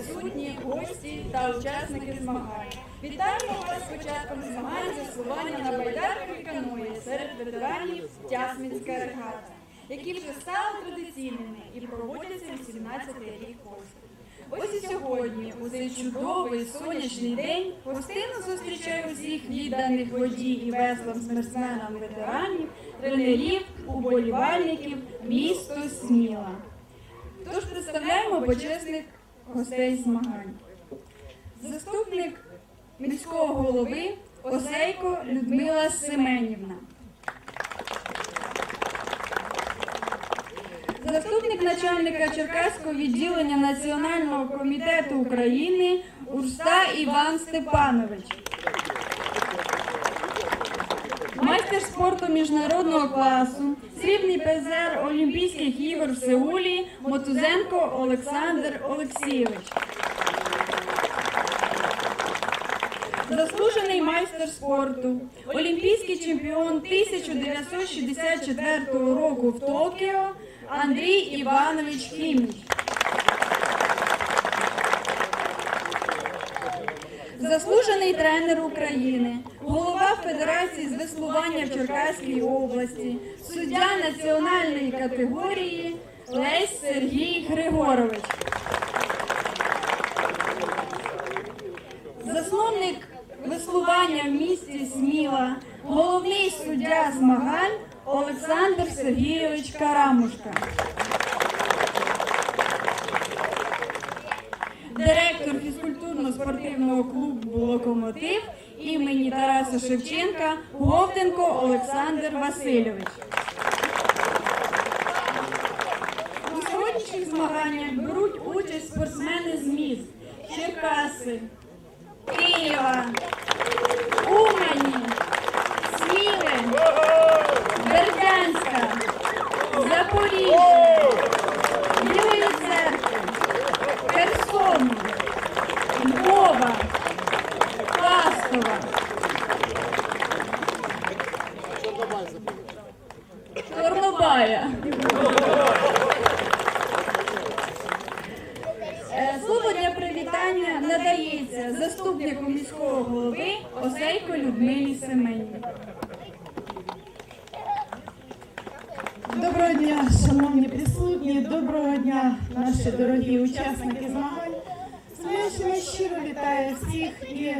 присутні, гості та учасники змагань. Вітаємо вас з початком змагань з веслування на байдарках і каної серед ветеранів Тясмінська регата, які вже стали традиційними і проводяться 18-й рік поспіль. Ось і сьогодні, у цей чудовий сонячний день, гостину зустрічаю усіх відданих воді і веслам спортсменам ветеранів, тренерів, уболівальників, місто Сміла. Тож представляємо почесних гостей змагань. Заступник міського голови Осейко Людмила Семенівна. Заступник начальника Черкаського відділення Національного комітету України Урста Іван Степанович. Майстер спорту міжнародного класу, срібний призер Олімпійських ігор в Сеулі Мотузенко Олександр Олексійович. Заслужений майстер спорту, олімпійський чемпіон 1964 року в Токіо Андрій Іванович Хіміч. Заслужений тренер України, голова Федерації з веслування в Черкаській області, суддя національної категорії Лесь Сергій Григорович. Засновник веслування в місті Сміла, головний суддя змагань Олександр Сергійович Карамушка. Фізкультурно-спортивного клубу Локомотив імені Тараса Шевченка Говтенко Олександр Васильович. У сьогоднішніх змаганнях беруть участь спортсмени з міст Черкаси, Києва, Умані, Сміли, Бердянська, Запоріжжя, Білої церкви, Херсону, Львова, Фастова, Чорнобая. Е, Слово для привітання надається заступнику міського голови Осейко Людмилі Семенівні. Доброго дня, шановні присутні, доброго дня, наші дорогі учасники змагань. Сміячно щиро вітаю всіх і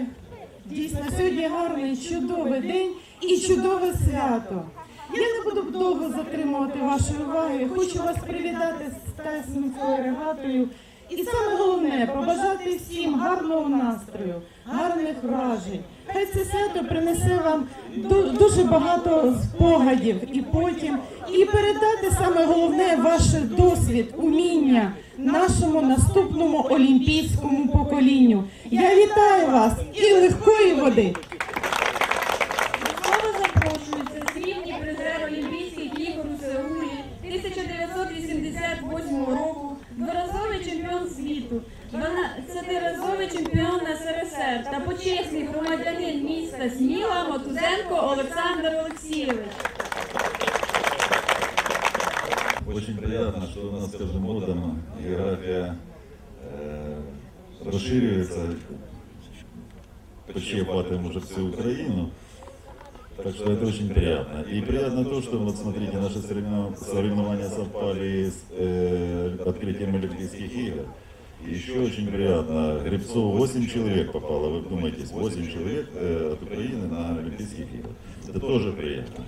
дійсно сьогодні гарний чудовий день і чудове свято. Я не буду довго затримувати вашої уваги. Хочу вас привітати з Тайсонською регатою. І саме головне побажати всім гарного настрою, гарних вражень. Хай це свято принесе вам дуже багато спогадів і потім, і передати саме головне ваш досвід, уміння нашому наступному олімпійському поколінню. Я вітаю вас і легкої води. Олімпійських ігор у Сеулі 1988 року, дворазовий чемпіон світу, 12-разовий чемпіон СРСР та почесний громадянин міста Сміла Мотузенко Олександр Олексійович. Очень приятно, что у нас с каждым годом география э, расширивается, почти охватываем уже всю Украину. Так что это очень приятно. И приятно то, что вот смотрите, наши соревнов- соревнования совпали с э, открытием Олимпийских игр. И еще очень приятно, Гребцов 8 человек попало, вы вдумайтесь, 8 человек э, от Украины на Олимпийских играх. Это тоже приятно.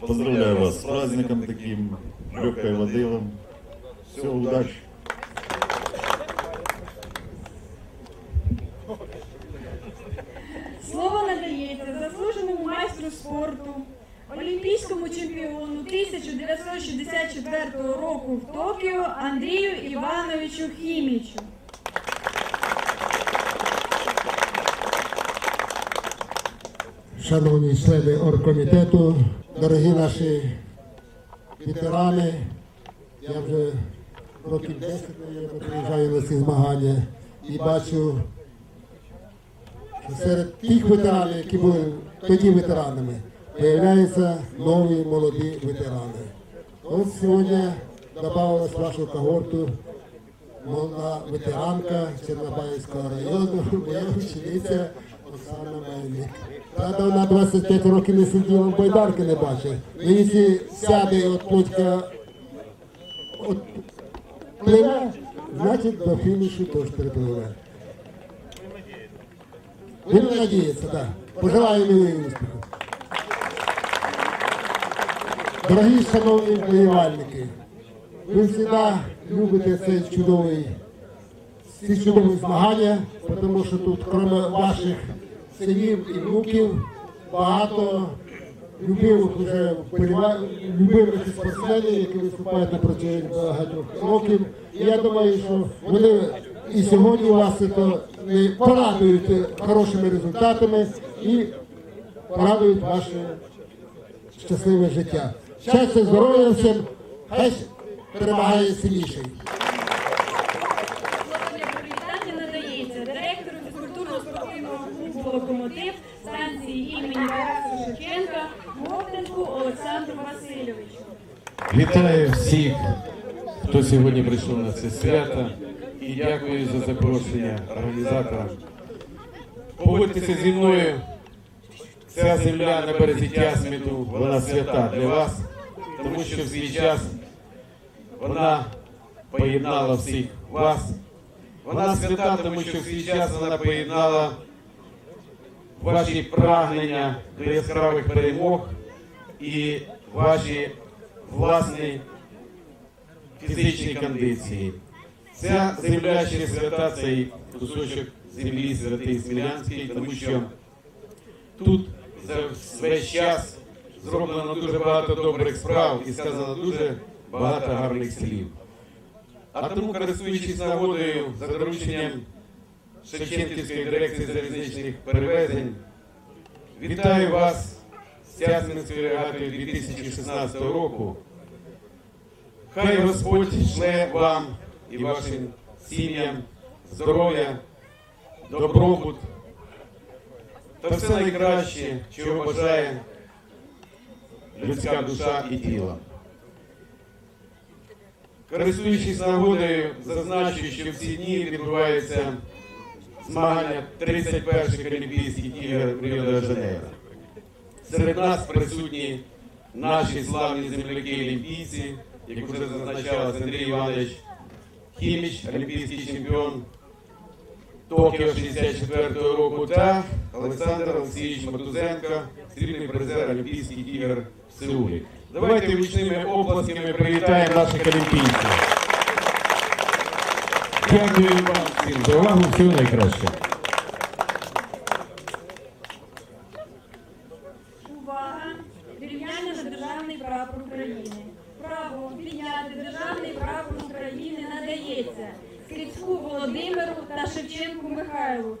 Поздравляю вас с праздником таким, легкой воды вам. Все, удачи. Спорту, олімпійському чемпіону 1964 року в Токіо Андрію Івановичу Хімічу. Шановні члени оргкомітету, дорогі наші ветерани, я вже років 10 наверно, приїжджаю на ці змагання і бачу, що серед тих ветеранів, які були тоді ветеранами, з'являються нові молоді ветерани. От сьогодні додавалось в вашу когорту молода ветеранка Чернобаївського району, моя учениця Оксана Мельник. Правда, вона 25 років не сиділа, байдарки не бачила. Ну, якщо сяде от плотка от пливе, значить до фінішу теж перепливе. Будемо надіятися, так. Пожелаємо їй успіху. Дорогі шановні вболівальники, ви завжди любите цей чудовий, ці чудові змагання, тому що тут, крім ваших синів і внуків, багато любимих вже любимих спортсменів, які виступають на протязі багатьох років. І я думаю, що вони і сьогодні вас це порадують хорошими результатами і порадують ваше щасливе життя. Щастя, здоров'я всім, хай перемагає сильніший. Привітання надається директору фізкультурно-спортивного клубу «Локомотив» станції імені Тараса Шевченка Мовтенку Олександру Васильовичу. Вітаю всіх, хто сьогодні прийшов на це свято і дякую за запрошення організаторам. Погодьтеся зі мною, ця земля на березі Тясміту, вона свята для вас, тому що в свій час вона поєднала всіх вас. Вона свята, тому що в свій час вона поєднала ваші прагнення до яскравих перемог і ваші власні фізичні кондиції. Ця земля ще свята, цей кусочок землі святий Смілянський, тому що тут за весь час зроблено дуже багато добрих справ і сказано дуже багато гарних слів. А тому, користуючись нагодою за дорученням Шевченківської дирекції залізничних перевезень, вітаю вас з Тясминською регатою 2016 року. Хай Господь шле вам і вашим сім'ям здоров'я, добробут та все найкраще, чого бажає людська душа і тіло. Користуючись нагодою, зазначу, що в ці дні відбуваються змагання 31-х Олімпійських ігор в Ріо-де-Жанейро. Серед нас присутні наші славні земляки-олімпійці, як вже зазначалось Андрій Іванович Хіміч, олімпійський чемпіон Токіо 64-го року, та Олександр Олексійович Матузенко, срібний призер Олімпійських ігор в Сеулі. Давайте гучними оплесками привітаємо наших олімпійців. Дякую вам всім за увагу, всього найкращого. Михайлу.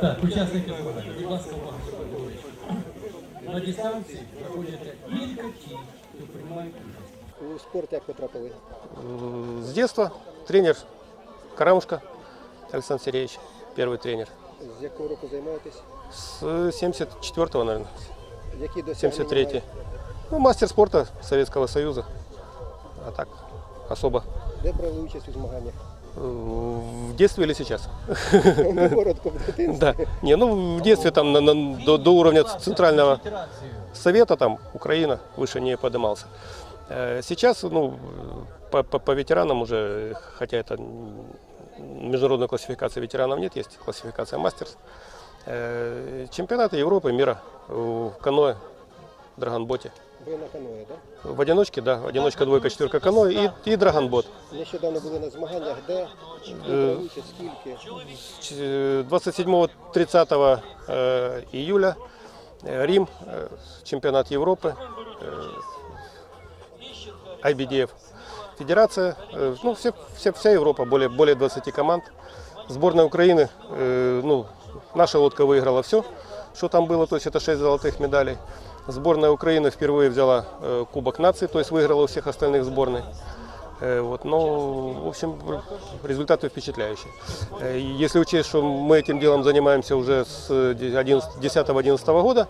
Так, учасники змагань, будь ласка, увага. На дистанції проходите тільки ті, хто приймає участь. У спорт як потрапили? С детства тренер Карамушка Александр Сергеевич, первый тренер. З якого року займаєтесь? С 74-го, наверное, Які досягнення 73-й. Ну, мастер спорта Советского Союза. А так, особо. Де брали участь у змаганнях? Э, В детстве или сейчас? Ну, Коротко в дитинстві. Да. Не, ну в детстве там на- на- до, до уровня центрального совета там Украина выше не поднимался. Э, Сейчас, ну, по, по- по ветеранам уже, хотя это м, международной классификации ветеранов нет, есть классификация мастерс. Э, Чемпионаты Европы, мира в каноэ, драгонботе. Ви на каное, так? В одиночке, да, одиночка, двойка, четверка каноэ и, и драгонбот. Нещодавно були на змаганнях, де брали участь, скільки? Ч- 27-30 э, июля э, Рим, э, чемпионат Европы. Э, IBDF. Федерация, э, ну, все, все- вся Европа, более, более 20 команд. Сборная Украины, э, ну, наша лодка выиграла все, что там было, то есть это 6 золотых медалей. Сборная Украины впервые взяла э, Кубок наций, то есть выиграла у всех остальных сборной. Э, Вот, но, в общем, результаты впечатляющие. Э, и Если учесть, что мы этим делом занимаемся уже с 10-11 года,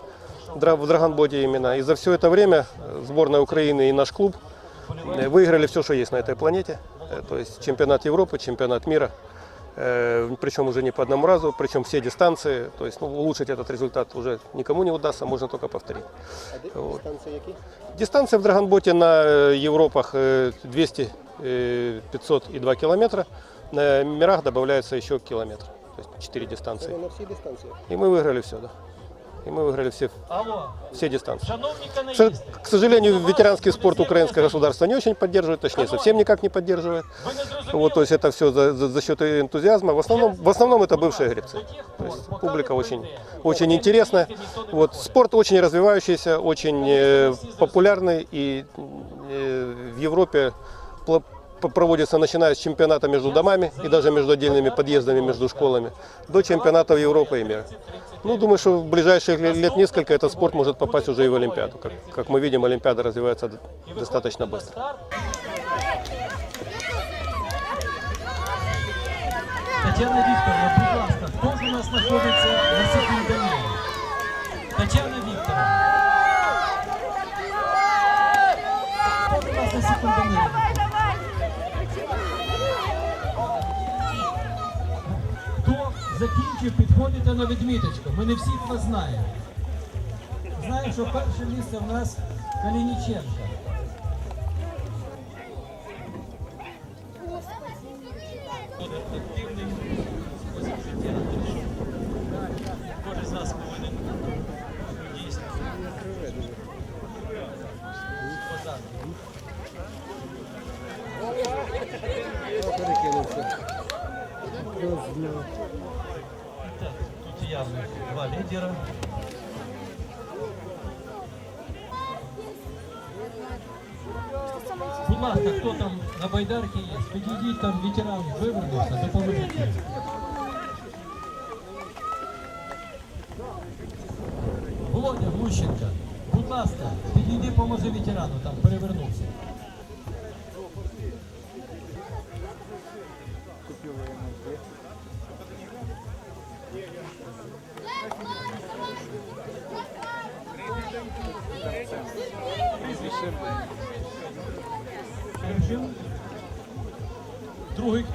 дра- в Драгонботе именно, и за все это время э, сборная Украины и наш клуб э, выиграли все, что есть на этой планете. Э, То есть чемпионат Европы, чемпионат мира. Э, Причем уже не по одному разу, причем все дистанции. То есть ну, улучшить этот результат уже никому не удастся, можно только повторить. А де Вот. дистанції які? Дистанция в Драгонботе на э, Европах э, 200, э, 500 и 2 километра. На мирах добавляется еще километр. То есть 4 Це дистанции. ви на всі дистанції. И мы выиграли все, да. И мы выиграли все, Алло, все дистанции. шановні К канаїсти, сож- К сожалению, ветеранский спорт украинское государство не очень поддерживает, точнее, совсем никак не поддерживает. ви не зрозуміли, Вот, то есть это все за, за- за счет энтузиазма. В основном, в основном это бывшие гребцы. То есть публика очень, очень интересная. Вот, спорт очень развивающийся, очень э, популярный и э, в Европе пла- п- проводится начиная с чемпионата между домами и даже между отдельными подъездами между школами до чемпионатов Европы и мира. Ну, думаю, что в ближайших ле- лет несколько этот спорт может попасть уже и в Олимпиаду. Как, как мы видим, Олимпиада развивается д- достаточно быстро. Тетяна Вікторовна, будь ласка, хто ж у нас знаходиться на секундомірі? Тетяна Вікторовна. Закінчив, підходите на відміточку. Ми не всіх вас знаємо. Знаємо, що перше місце в нас Калініченка. Кожен з нас повинен. Так, тут явно два лідера. Будь ласка, хто там на байдарці є? Підійдіть там ветеран вивернувся, допоможіть. їм. Володя Глущенка, будь ласка, підійди, поможи ветерану, там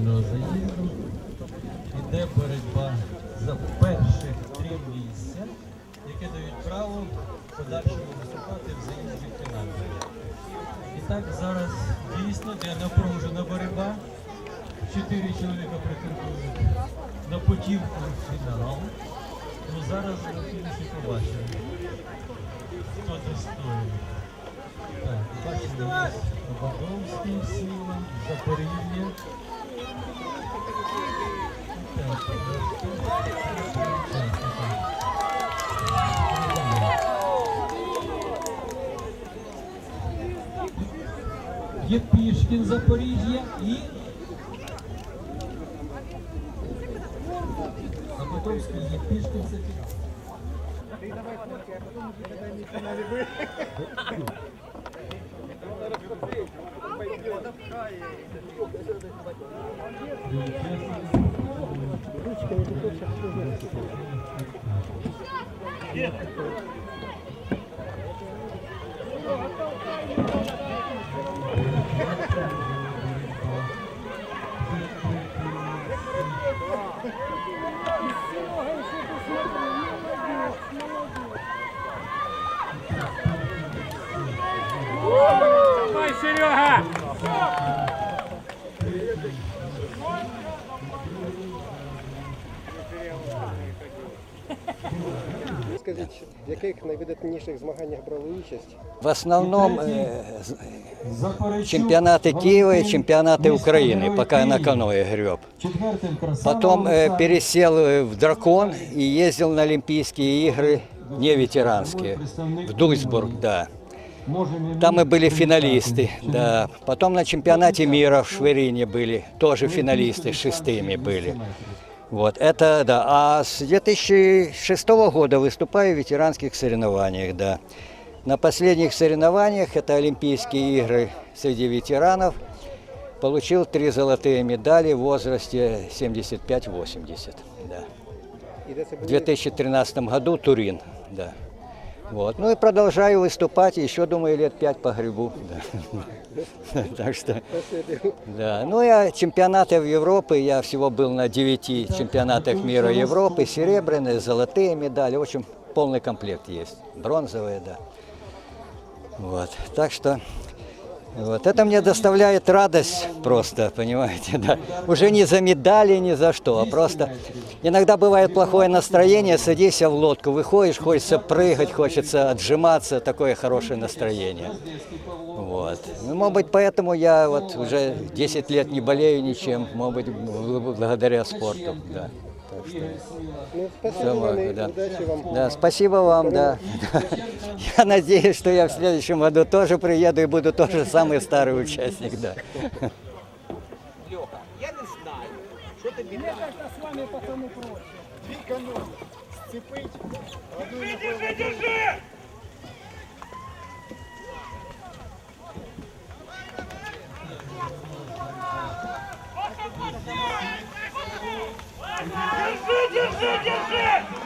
півфінального заїзду. Іде боротьба за перших три місця, які дають право подальшому виступати в заїзді фіналі. І так зараз дійсно де напружена боротьба. Чотири чоловіка претендують на путівку в фінал. Ну зараз на побачимо, хто достойний. Так, бачимо, є Бадовський, Сіла, Запоріжжя. Є Пішкін Запоріжжя і Запотовський є Пішкін це Серега! Серега! Скажіть, в яких найвидатніших змаганнях брали участь? В основном э, з- Запорожчук чемпионаты Киева и Валентин, чемпионаты міський Украины, герой пока я на Київ. каное греб. Четвертим красава Потом э, Олександр. пересел э, в Дракон и ездил на Олимпийские игры, не ветеранские, в Дуйсбург, да. Можемо Там мы были відмітити, финалисты, що да. Потом на чемпионате мира в Шверине были, тоже финалисты, шестыми были. Вот, это да. А с 2006 года выступаю в ветеранских соревнованиях, да. На последних соревнованиях, это Олимпийские игры среди ветеранов, получил три золотые медали в возрасте 75-80, да. І де це В були? 2013 году Турин, да. Вот. Ну и продолжаю выступать, еще, думаю, лет пять погребу. Да. Так что, Спасибі. да. Ну, я чемпионаты в Европе, я всего был на девяти чемпионатах мира Европы, серебряные, золотые медали, в общем, полный комплект есть, бронзовые, да. Вот, так что, вот, это мне доставляет радость просто, понимаете, да. Уже не за медали, ни за что, а просто иногда бывает плохое настроение, садишься в лодку, выходишь, хочется прыгать, хочется отжиматься, такое хорошее настроение. Вот. Ну, может быть, поэтому я вот уже 10 лет не болею ничем, может быть, бл- благодаря спорту, да. Так что, ну, спасибо, вам, да. удачи вам. Да, спасибо вам, да. Я надеюсь, что я в следующем году тоже приеду и буду тоже самый старый участник, да. Леха, я не знаю, что ты Мне как-то с вами пацаны проще. Две каноны сцепить, одну ногой Ноги, одиночку.